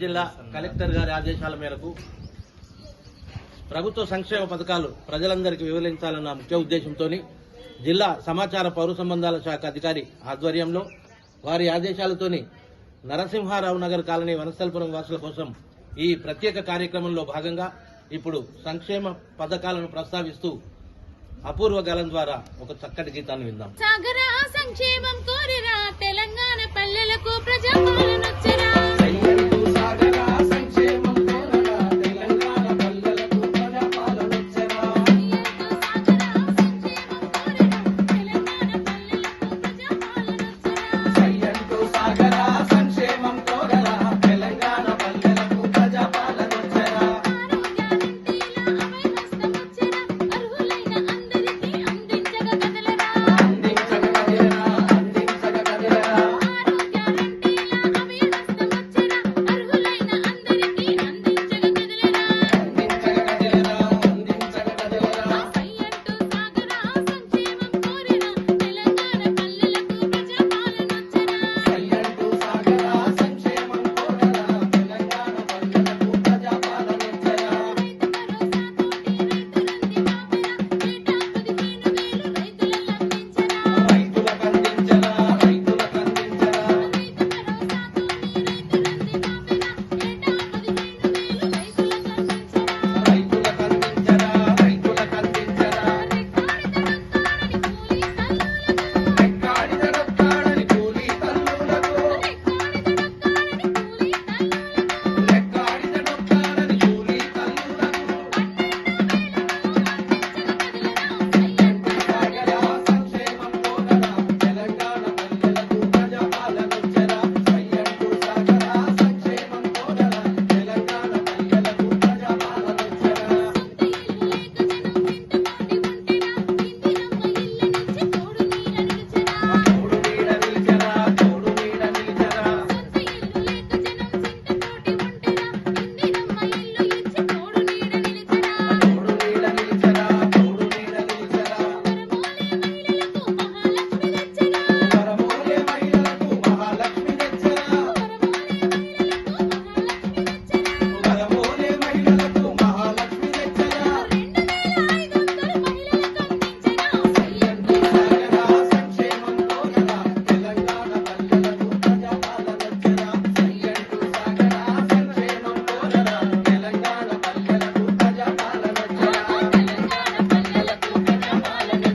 జిల్లా కలెక్టర్ గారి ఆదేశాల మేరకు ప్రభుత్వ సంక్షేమ పథకాలు ప్రజలందరికీ వివరించాలన్న ముఖ్య ఉద్దేశంతో జిల్లా సమాచార పౌర సంబంధాల శాఖ అధికారి ఆధ్వర్యంలో వారి ఆదేశాలతోని నరసింహారావు నగర్ కాలనీ వనస్థలపురం వాసుల కోసం ఈ ప్రత్యేక కార్యక్రమంలో భాగంగా ఇప్పుడు సంక్షేమ పథకాలను ప్రస్తావిస్తూ అపూర్వ గలం ద్వారా ఒక చక్కటి గీతాన్ని విందాం. సంక్షేమం కోరిరా తెలంగాణ